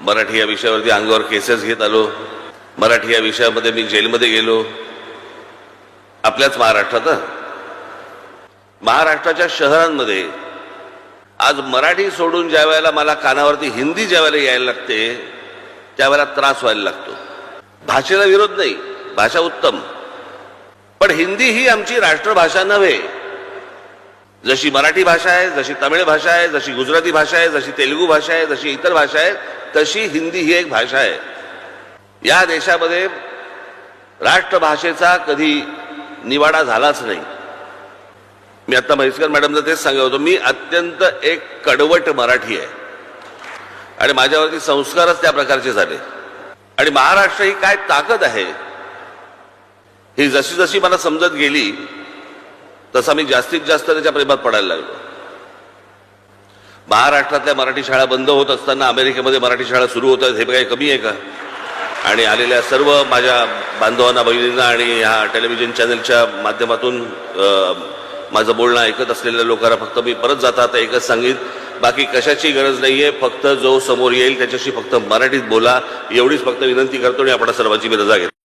मराठी या विषयावरती अंगावर केसेस घेत आलो. मराठी या विषयामध्ये मी जेलमध्ये गेलो. आपल्याच महाराष्ट्रात महाराष्ट्राच्या शहरांमध्ये आज मराठी सोडून ज्या वेळेला मला कानावरती हिंदी ज्या वेळेला यायला लागते त्यावेळेला त्रास व्हायला लागतो. भाषेला विरोध नाही भाषा उत्तम. पण हिंदी ही आमची राष्ट्रभाषा नव्हे. जशी मराठी भाषा आहे जशी तमिळ भाषा आहे जशी गुजराती भाषा आहे जशी तेलुगू भाषा आहे जशी इतर भाषा आहे तशी हिंदी ही एक भाषा आहे. या देशामध्ये राष्ट्रभाषेचा कधी निवाडा झालाच नाही. मी आता म्हैसकर मॅडमला तेच सांगत होतो मी अत्यंत एक कडवट मराठी आहे. आणि माझ्यावरती संस्कारच त्या प्रकारचे झाले. आणि महाराष्ट्र ही काय ताकद आहे ही जशी जशी मला समजत गेली तसा मी जास्तीत जास्त त्याच्या प्रेमात पडायला लागलो. महाराष्ट्रातल्या मराठी शाळा बंद होत असताना अमेरिकेमध्ये मराठी शाळा सुरू होत आहेत हे काही कमी आहे का? आणि आलेल्या सर्व माझ्या बांधवांना बहिणींना आणि ह्या टेलिव्हिजन चॅनलच्या माध्यमातून माझं बोलणं ऐकत असलेल्या लोकांना फक्त मी परत जाता आता एकच सांगेन. बाकी कशाची गरज नाही आहे फक्त जो समोर येईल त्याच्याशी फक्त मराठीत बोला. एवढीच फक्त विनंती करतो आणि आपण सर्वांची मी रजा घेतो.